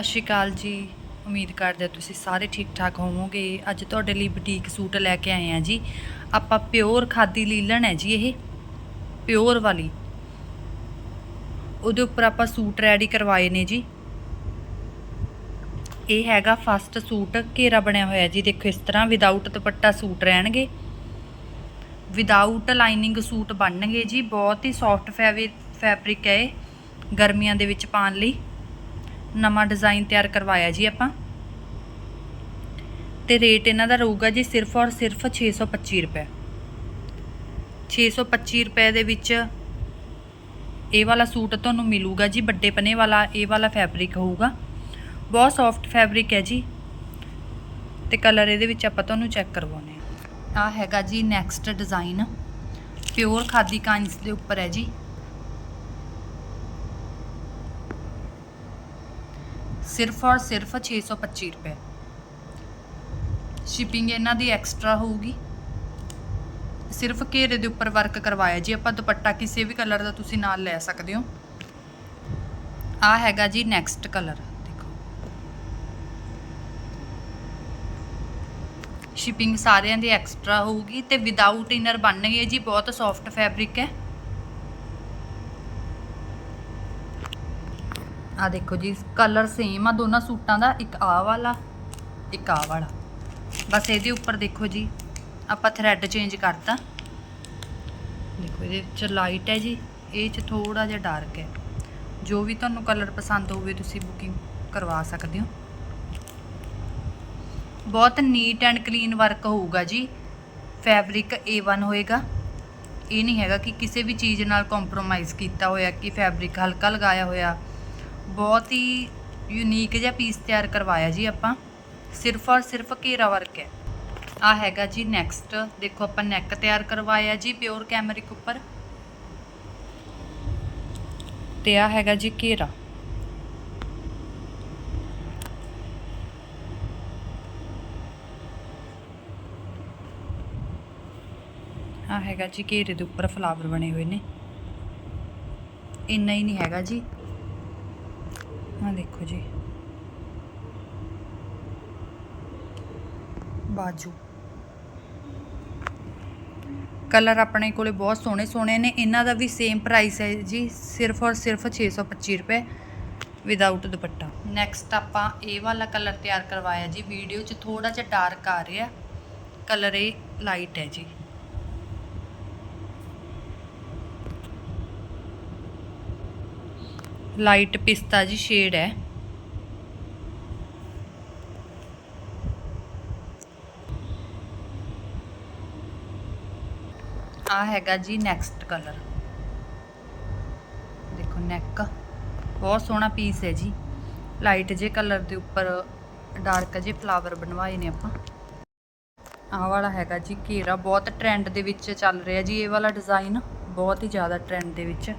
ਸਤਿ ਸ਼੍ਰੀ ਅਕਾਲ ਜੀ। ਉਮੀਦ ਕਰਦੇ ਤੁਸੀਂ ਸਾਰੇ ਠੀਕ ਠਾਕ ਹੋਵੋਗੇ। ਅੱਜ ਤੁਹਾਡੇ ਲਈ ਬੁਟੀਕ ਸੂਟ ਲੈ ਕੇ ਆਏ ਆ ਜੀ। ਆਪਾਂ ਪਿਓਰ ਖਾਦੀ ਲੀਲਣ ਹੈ ਜੀ ਇਹ। ਪਿਓਰ ਵਾਲੀ। ਉਹਦੇ ਉੱਪਰ ਆਪਾਂ ਸੂਟ ਰੈਡੀ ਕਰਵਾਏ ਨੇ ਜੀ। ਇਹ ਹੈਗਾ ਫਸਟ ਸੂਟ। ਘੇਰਾ ਬਣਿਆ ਹੋਇਆ ਜੀ। ਦੇਖੋ ਇਸ ਤਰ੍ਹਾਂ ਵਿਦਆਊਟ ਦੁਪੱਟਾ ਸੂਟ ਰਹਿਣਗੇ। ਵਿਦਆਊਟ ਲਾਈਨਿੰਗ ਸੂਟ ਬਣਨਗੇ ਜੀ। ਬਹੁਤ ਹੀ ਸੌਫਟ ਫੈਬਰਿਕ ਹੈ ਇਹ। ਗਰਮੀਆਂ ਦੇ ਵਿੱਚ ਪਾਉਣ ਲਈ। ਨਵਾਂ ਡਿਜ਼ਾਈਨ ਤਿਆਰ ਕਰਵਾਇਆ ਜੀ ਆਪਾਂ। ਤੇ ਰੇਟ ਇਹਨਾਂ ਦਾ ਰਹੂਗਾ ਜੀ ਸਿਰਫ ਔਰ ਸਿਰਫ 625 ਰੁਪਏ। 625 ਰੁਪਏ ਦੇ ਵਿੱਚ ਇਹ ਵਾਲਾ ਸੂਟ ਤੁਹਾਨੂੰ ਮਿਲੂਗਾ ਜੀ, ਵੱਡੇ ਪਨੇ ਵਾਲਾ, ਇਹ ਵਾਲਾ ਫੈਬਰਿਕ ਹੋਊਗਾ। ਬਹੁਤ ਸੌਫਟ ਫੈਬਰਿਕ ਹੈ ਜੀ। ਤੇ ਕਲਰ ਇਹਦੇ ਵਿੱਚ ਆਪਾਂ ਤੁਹਾਨੂੰ ਚੈੱਕ ਕਰਵਾਉਨੇ ਆ ਆ ਹੈਗਾ ਜੀ ਨੈਕਸਟ ਡਿਜ਼ਾਈਨ ਪਿਓਰ ਖਾਦੀ ਕਾਂਜ ਦੇ ਉੱਪਰ ਹੈ ਜੀ। ਸਿਰਫ ਔਰ ਸਿਰਫ 625 ਰੁਪਏ। ਸ਼ਿਪਿੰਗ ਇਹਨਾਂ ਦੀ ਐਕਸਟਰਾ ਹੋਊਗੀ। ਸਿਰਫ ਘੇਰੇ ਦੇ ਉੱਪਰ ਵਰਕ ਕਰਵਾਇਆ ਜੀ। ਆਪਾਂ ਦੁਪੱਟਾ ਕਿਸੇ ਵੀ ਕਲਰ ਦਾ ਤੁਸੀਂ ਨਾਲ ਲੈ ਸਕਦੇ ਹੋ। ਆ ਹੈਗਾ ਜੀ ਨੈਕਸਟ ਕਲਰ ਦੇਖੋ। ਸ਼ਿਪਿੰਗ ਸਾਰਿਆਂ ਦੀ ਐਕਸਟਰਾ ਹੋਊਗੀ ਤੇ ਵਿਦਆਊਟ ਇਨਰ ਬਣਨਗੇ ਜੀ। ਬਹੁਤ ਸੌਫਟ ਫੈਬਰਿਕ ਹੈ। ਆ ਦੇਖੋ ਜੀ ਕਲਰ ਸੇਮ ਆ, ਦੋਨਾਂ ਸੂਟਾਂ ਦਾ, ਇੱਕ ਆ ਵਾਲਾ, ਇੱਕ ਆ ਵਾਲਾ। ਬਸ ਇਹਦੇ ਉੱਪਰ ਦੇਖੋ ਜੀ, ਆਪਾਂ ਥ੍ਰੈਡ ਚੇਂਜ ਕਰਤਾ। ਦੇਖੋ ਇਹਦੇ ਵਿੱਚ ਲਾਈਟ ਹੈ ਜੀ, ਇਹ ਚ ਥੋੜਾ ਜਿਹਾ ਡਾਰਕ ਹੈ। ਜੋ ਵੀ ਤੁਹਾਨੂੰ ਕਲਰ ਪਸੰਦ ਹੋਵੇ, ਤੁਸੀਂ ਬੁਕਿੰਗ ਕਰਵਾ ਸਕਦੇ ਹੋ। ਬਹੁਤ ਨੀਟ ਐਂਡ ਕਲੀਨ ਵਰਕ ਹੋਊਗਾ ਜੀ। ਫੈਬਰਿਕ A1 ਹੋਏਗਾ। ਇਹ ਨਹੀਂ ਹੈਗਾ ਕਿ ਕਿਸੇ ਵੀ ਚੀਜ਼ ਨਾਲ ਕੰਪਰੋਮਾਈਜ਼ ਕੀਤਾ ਹੋਇਆ, ਕਿ ਫੈਬਰਿਕ ਹਲਕਾ ਲਗਾਇਆ ਹੋਇਆ ਬਹੁਤ ਹੀ ਯੂਨੀਕ ਜਿਹਾ ਪੀਸ ਤਿਆਰ ਕਰਵਾਇਆ ਜੀ ਆਪਾਂ। ਸਿਰਫ ਔਰ ਸਿਰਫ ਘੇਰਾ ਵਰਕ ਹੈ। ਆ ਹੈਗਾ ਜੀ ਨੈਕਸਟ ਦੇਖੋ ਆਪਾਂ ਨੈਕ ਤਿਆਰ ਕਰਵਾਇਆ ਜੀ ਪਿਓਰ ਕੈਮਰਿਕ ਉੱਪਰ। ਤੇ ਆ ਹੈਗਾ ਜੀ ਘੇਰਾ। ਆ ਹੈਗਾ ਜੀ ਘੇਰੇ ਦੇ ਉੱਪਰ ਫਲਾਵਰ ਬਣੇ ਹੋਏ ਨੇ। ਇੰਨਾ ਹੀ ਨਹੀਂ ਹੈਗਾ ਜੀ। ਆ ਦੇਖੋ ਜੀ। ਬਾਜੂ। ਕਲਰ ਆਪਣੇ ਕੋਲੇ ਬਹੁਤ ਸੋਹਣੇ ਸੋਹਣੇ ਨੇ। ਇਹਨਾਂ ਦਾ ਵੀ ਸੇਮ ਪ੍ਰਾਈਸ ਹੈ ਜੀ ਸਿਰਫ ਔਰ ਸਿਰਫ 625 ਰੁਪਏ ਵਿਦਆਊਟ ਦੁਪੱਟਾ। ਨੈਕਸਟ ਆਪਾਂ ਇਹ ਵਾਲਾ ਕਲਰ ਤਿਆਰ ਕਰਵਾਇਆ ਜੀ। ਵੀਡੀਓ 'ਚ ਥੋੜਾ ਜਿਹਾ ਡਾਰਕ ਆ ਰਿਹਾ। ਕਲਰ ਇਹ ਲਾਈਟ ਹੈ ਜੀ। ਲਾਈਟ ਪਿਸਤਾ ਜੀ ਸ਼ੇਡ ਹੈ। ਆ ਹੈਗਾ ਜੀ ਨੈਕਸਟ ਕਲਰ ਦੇਖੋ ਨੈਕ ਬਹੁਤ ਸੋਹਣਾ ਪੀਸ ਹੈ ਜੀ। ਲਾਈਟ ਜੇ ਕਲਰ ਦੇ ਉੱਪਰ ਡਾਰਕ ਜੇ ਫਲਾਵਰ ਬਣਵਾਏ ਨੇ ਆਪਾਂ। ਆਹ ਵਾਲਾ ਹੈਗਾ ਜੀ ਘੇਰਾ, ਬਹੁਤ ਟ੍ਰੈਂਡ ਦੇ ਵਿੱਚ ਚੱਲ ਰਿਹਾ ਜੀ ਇਹ ਵਾਲਾ ਡਿਜ਼ਾਈਨ ਬਹੁਤ ਹੀ ਜ਼ਿਆਦਾ ਟ੍ਰੈਂਡ ਦੇ ਵਿੱਚ।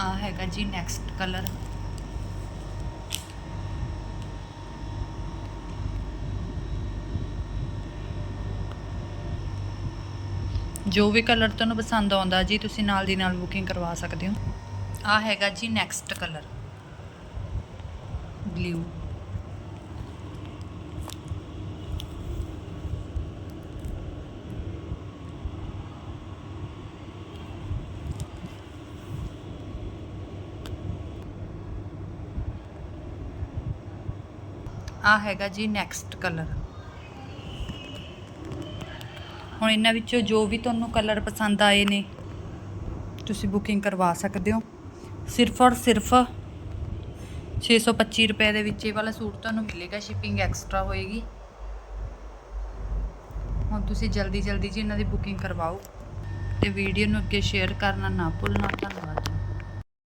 ਆ ਹੈਗਾ ਜੀ ਨੈਕਸਟ ਕਲਰ ਜੋ ਵੀ ਕਲਰ ਤੁਹਾਨੂੰ ਪਸੰਦ ਆਉਂਦਾ ਜੀ, ਤੁਸੀਂ ਨਾਲ ਦੀ ਨਾਲ ਬੁਕਿੰਗ ਕਰਵਾ ਸਕਦੇ ਹੋ। ਆ ਹੈਗਾ ਜੀ ਨੈਕਸਟ ਕਲਰ ਬਲੂ ਆ ਹੈਗਾ ਜੀ ਨੈਕਸਟ ਕਲਰ ਹੁਣ ਇਹਨਾਂ ਵਿੱਚੋਂ ਜੋ ਵੀ ਤੁਹਾਨੂੰ ਕਲਰ ਪਸੰਦ ਆਏ ਨੇ, ਤੁਸੀਂ ਬੁਕਿੰਗ ਕਰਵਾ ਸਕਦੇ ਹੋ। ਸਿਰਫ ਔਰ ਸਿਰਫ 625 ਰੁਪਏ ਦੇ ਵਿੱਚ ਇਹ ਵਾਲਾ ਸੂਟ ਤੁਹਾਨੂੰ ਮਿਲੇਗਾ ਸ਼ਿਪਿੰਗ ਐਕਸਟਰਾ ਹੋਏਗੀ। ਹੁਣ ਤੁਸੀਂ ਜਲਦੀ ਜਲਦੀ ਜੀ ਇਹਨਾਂ ਦੀ ਬੁਕਿੰਗ ਕਰਵਾਓ। ਤੇ ਵੀਡੀਓ ਨੂੰ ਅੱਗੇ ਸ਼ੇਅਰ ਕਰਨਾ ਨਾ ਭੁੱਲਣਾ। ਧੰਨਵਾਦ